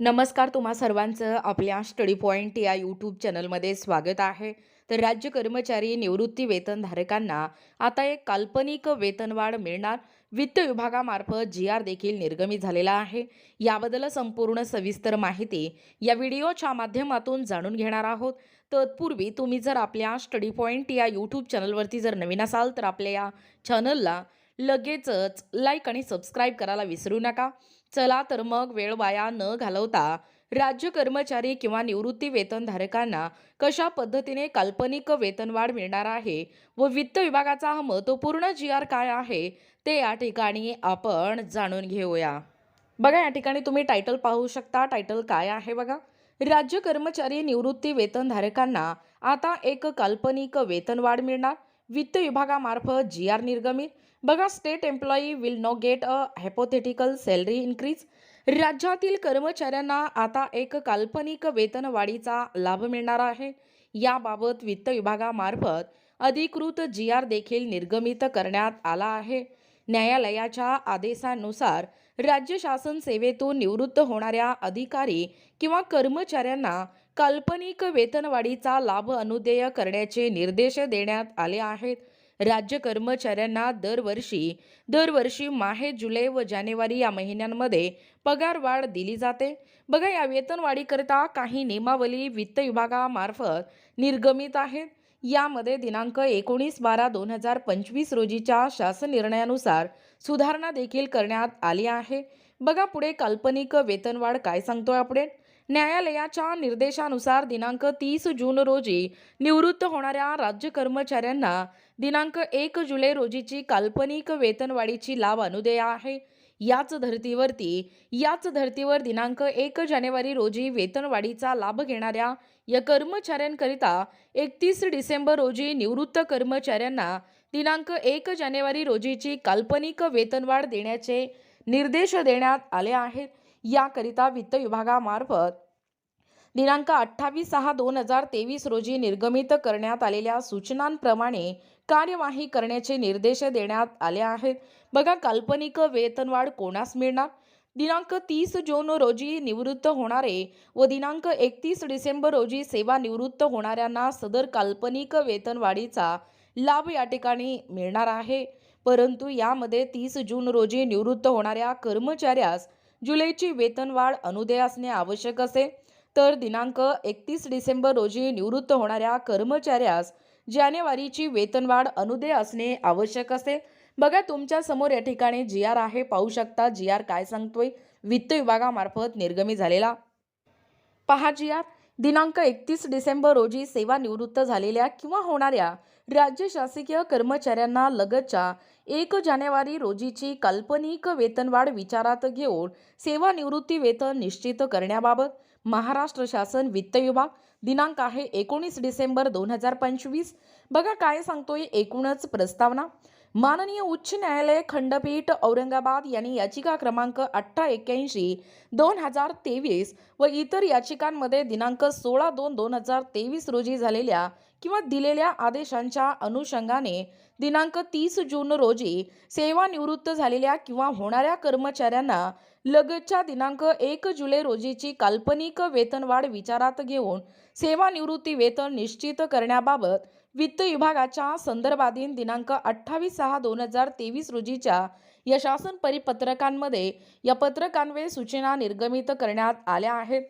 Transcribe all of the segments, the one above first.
नमस्कार तुम्हा सर्वांचं आपल्या स्टडी पॉईंट या यूट्यूब चॅनलमध्ये स्वागत आहे. तर राज्य कर्मचारी निवृत्ती वेतनधारकांना आता एक काल्पनिक वेतनवाढ मिळणार. वित्त विभागामार्फत जी आर देखील निर्गमित झालेला आहे. याबद्दल संपूर्ण सविस्तर माहिती या व्हिडिओच्या माध्यमातून जाणून घेणार आहोत. तत्पूर्वी तुम्ही जर आपल्या स्टडी पॉईंट या यूट्यूब चॅनलवरती जर नवीन असाल तर आपल्या या चॅनलला लगेचच लाईक आणि सबस्क्राईब करायला विसरू नका. चला तर मग वेळ वाया न घालवता राज्य कर्मचारी किंवा निवृत्ती वेतनधारकांना कशा पद्धतीने काल्पनिक वेतनवाढ मिळणार आहे व वित्त विभागाचा हा महत्त्वपूर्ण जी आर काय आहे ते या ठिकाणी आपण जाणून घेऊया. बघा या ठिकाणी तुम्ही टायटल पाहू शकता. टायटल काय आहे बघा? राज्य कर्मचारी निवृत्ती वेतनधारकांना आता एक काल्पनिक वेतनवाढ मिळणार. वित्त विभागामार्फत जी आर निर्गमित. बघा state employee will now get a hypothetical salary increase राज्यातील कर्मचाऱ्यांना आता एक काल्पनिक वेतनवाढीचा लाभ मिळणार आहे. याबाबत वित्त विभागामार्फत अधिकृत जी आर देखील निर्गमित करण्यात आला आहे. न्यायालयाच्या आदेशानुसार राज्य शासन सेवेतून निवृत्त होणाऱ्या अधिकारी किंवा कर्मचाऱ्यांना काल्पनिक वेतनवाढीचा लाभ अनुदेय करण्याचे निर्देश देण्यात आले आहेत. राज्य कर्मचाऱ्यांना दरवर्षी दरवर्षी माहे जुलै व जानेवारी या महिन्यांमध्ये पगारवाढ दिली जाते. बघा या वेतनवाढीकरिता काही नियमावली वित्त विभागामार्फत निर्गमित आहेत. यामध्ये दिनांक एकोणीस बारा दोन हजार पंचवीस रोजीच्या शासन निर्णयानुसार सुधारणा देखील करण्यात आली आहे. बघा पुढे काल्पनिक वेतनवाढ काय सांगतोय अपडेट न्यायालयाच्या निर्देशानुसार दिनांक तीस जून रोजी निवृत्त होणाऱ्या राज्य कर्मचाऱ्यांना दिनांक एक जुलै रोजीची काल्पनिक वेतनवाढीची लाभ अनुदेय आहे. याच धर्तीवरती याच धर्तीवर दिनांक एक जानेवारी रोजी वेतनवाढीचा लाभ घेणाऱ्या या कर्मचाऱ्यांकरिता एकतीस डिसेंबर रोजी निवृत्त कर्मचाऱ्यांना दिनांक एक जानेवारी रोजीची काल्पनिक वेतनवाढ देण्याचे निर्देश देण्यात आले आहेत. याकरिता वित्त विभागामार्फत दिनांक अठ्ठावीस सहा दोन हजार तेवीस रोजी निर्गमित करण्यात आलेल्या सूचनांप्रमाणे कार्यवाही करण्याचे निर्देश देण्यात आले आहेत. बघा काल्पनिक वेतनवाढ कोणास मिळणार? दिनांक तीस जून रोजी निवृत्त होणारे व दिनांक एकतीस डिसेंबर रोजी सेवानिवृत्त होणाऱ्यांना सदर काल्पनिक वेतनवाढीचा लाभ या ठिकाणी मिळणार आहे. परंतु यामध्ये तीस जून रोजी निवृत्त होणाऱ्या कर्मचाऱ्यास जुलैची वेतनवाढ अनुदेय असणे आवश्यक असेल तर दिनांक एकतीस डिसेंबर रोजी निवृत्त होणाऱ्या कर्मचाऱ्यास जानेवारीची वेतनवाढ अनुदे असणे आवश्यक असेल. बघा तुमच्यासमोर या ठिकाणी जी आर आहे पाहू शकता जी आर काय सांगतोय. वित्त विभागामार्फत निर्गमी झालेला. पहा जी आर दिनांक एकतीस डिसेंबर रोजी सेवानिवृत्त झालेल्या किंवा होणाऱ्या राज्य शासकीय कर्मचाऱ्यांना लगतच्या एक जानेवारी रोजीची काल्पनिक वेतनवाढ विचारात घेऊन सेवानिवृत्ती वेतन निश्चित करण्याबाबत महाराष्ट्र शासन वित्त विभाग दिनांक आहे एकोणीस डिसेंबर दोन हजार पंचवीस. बघा काय सांगतोय एकूणच प्रस्तावना. माननीय उच्च न्यायालय खंडपीठ औरंगाबाद यांनी याचिका क्रमांक अठरा एक्क्याऐंशी दोन हजार तेवीस व इतर याचिकांमध्ये दिनांक सोळा दोन दोन हजार तेवीस रोजी झालेल्या किंवा दिलेल्या आदेशांच्या अनुषंगाने दिनांक तीस जून रोजी सेवानिवृत्त झालेल्या किंवा होणाऱ्या कर्मचाऱ्यांना लगतच्या दिनांक एक जुलै रोजीची काल्पनिक वेतनवाढ विचारात घेऊन सेवानिवृत्ती वेतन निश्चित करण्याबाबत वित्त विभागाच्या संदर्भाधीन दिनांक अठ्ठावीस सहा दोन हजार तेवीस रोजीच्या या शासन परिपत्रकांमध्ये या पत्रकान्वये सूचना निर्गमित करण्यात आल्या आहेत.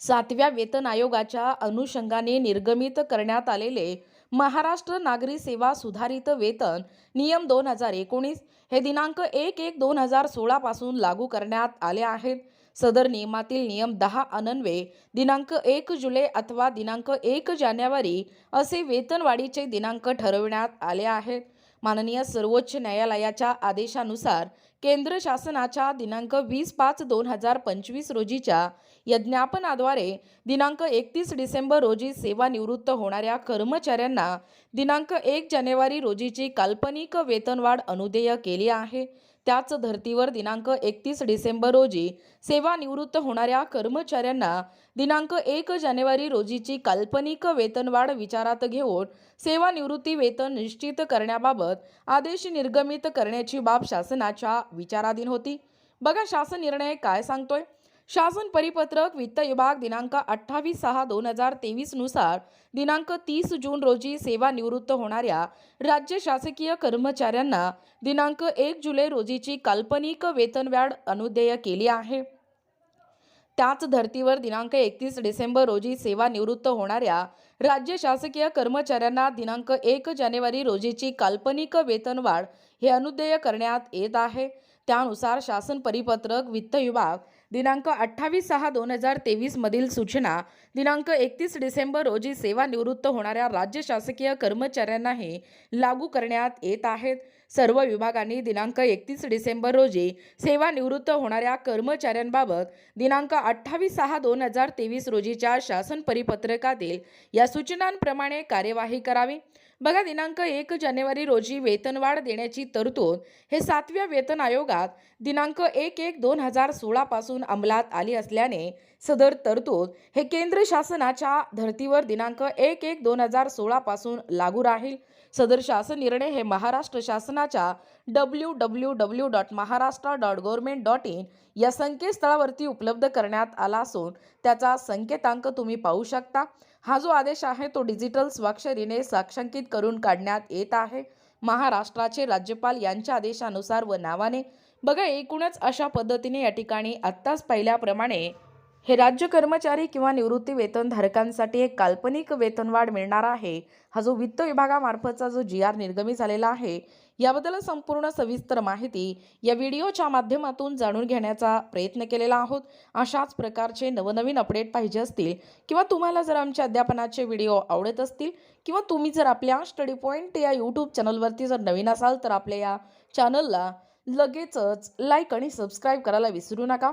सातव्या वेतन आयोगाच्या अनुषंगाने निर्गमित करण्यात आलेले महाराष्ट्र नागरी सेवा सुधारित वेतन नियम दोन हजार एकोणीस हे दिनांक एक एक दोन हजार सोळापासून लागू करण्यात आले आहेत. सदर नियमातील नियम दहा अनन्वे दिनांक एक जुलै अथवा दिनांक एक जानेवारी असे वेतनवाढीचे दिनांक ठरविण्यात आले आहेत. माननीय सर्वोच्च न्यायालयाच्या आदेशानुसार केंद्र शासनाच्या दिनांक वीस पाच दोन हजार पंचवीस रोजीच्या यज्ञापनाद्वारे दिनांक एकतीस डिसेंबर रोजी सेवानिवृत्त होणाऱ्या कर्मचाऱ्यांना दिनांक एक जानेवारी रोजीची काल्पनिक वेतनवाढ अनुदेय केली आहे. त्याच धर्तीवर दिनांक एकतीस डिसेंबर रोजी सेवानिवृत्त होणाऱ्या कर्मचाऱ्यांना दिनांक एक जानेवारी रोजीची काल्पनिक वेतनवाढ विचारात घेऊन सेवानिवृत्ती वेतन निश्चित करण्याबाबत आदेश निर्गमित करण्याची बाब शासनाच्या विचाराधीन होती. बघा शासन निर्णय काय सांगतोय? शासन परिपत्रक वित्त विभाग दिनांक अठ्ठावीस सहा दोन हजार तेवीसनुसार दिनांक तीस जून रोजी सेवानिवृत्त होणाऱ्या राज्य शासकीय कर्मचाऱ्यांना दिनांक एक जुलै रोजीची काल्पनिक वेतनवाढ अनुदेय केली आहे. त्याच धर्तीवर दिनांक एकतीस डिसेंबर रोजी सेवानिवृत्त होणाऱ्या राज्य शासकीय कर्मचाऱ्यांना दिनांक एक जानेवारी रोजीची काल्पनिक वेतनवाढ हे अनुदेय करण्यात येत आहे. त्यानुसार शासन परिपत्रक वित्त विभाग दिनांक अठ्ठावीस सहा दोन हजार तेवीसमधील सूचना दिनांक एकतीस डिसेंबर रोजी सेवानिवृत्त होणाऱ्या राज्य शासकीय कर्मचाऱ्यांनाही लागू करण्यात येत आहेत. सर्व विभागांनी दिनांक एकतीस डिसेंबर रोजी सेवानिवृत्त होणाऱ्या कर्मचाऱ्यांबाबत दिनांक अठ्ठावीस सहा दोन हजार तेवीस रोजीच्या शासन परिपत्रकातील या सूचनांप्रमाणे कार्यवाही करावी. बघा दिनांक एक जानेवारी रोजी वेतनवाढ देण्याची तरतूद हे सातव्या वेतन आयोगात दिनांक एक एक दोन हजार सोळापासून अंमलात आली असल्याने सदर तरतूद हे केंद्र शासनाच्या धर्तीवर दिनांक एक एक दोन हजार सोळापासून लागू राहील. सदर शासन निर्णय हे महाराष्ट्र शासनाच्या W W W dot Maharashtra dot government dot in या संकेतस्थळावरती उपलब्ध करण्यात आला असून त्याचा संकेतांक तुम्ही पाहू शकता. हा जो आदेश आहे तो डिजिटल स्वाक्षरीने साक्षांकित करून काढण्यात येत आहे. महाराष्ट्राचे राज्यपाल यांच्या आदेशानुसार व नावाने. बघा एकूणच अशा पद्धतीने या ठिकाणी आत्ताच पाहिल्याप्रमाणे हे राज्य कर्मचारी किंवा निवृत्ती वेतनधारकांसाठी एक काल्पनिक वेतनवाढ मिळणार आहे. हा जो वित्त विभागामार्फतचा जो जी आर निर्गमी झालेला आहे याबद्दल संपूर्ण सविस्तर माहिती या व्हिडिओच्या माध्यमातून जाणून घेण्याचा प्रयत्न केलेला आहोत. अशाच प्रकारचे नवनवीन अपडेट पाहिजे असतील किंवा तुम्हाला जर आमच्या अध्यापनाचे व्हिडिओ आवडत असतील किंवा तुम्ही जर आपल्या स्टडी पॉईंट या यूट्यूब चॅनलवरती जर नवीन असाल तर आपल्या या चॅनलला लगेचच लाईक आणि सबस्क्राईब करायला विसरू नका.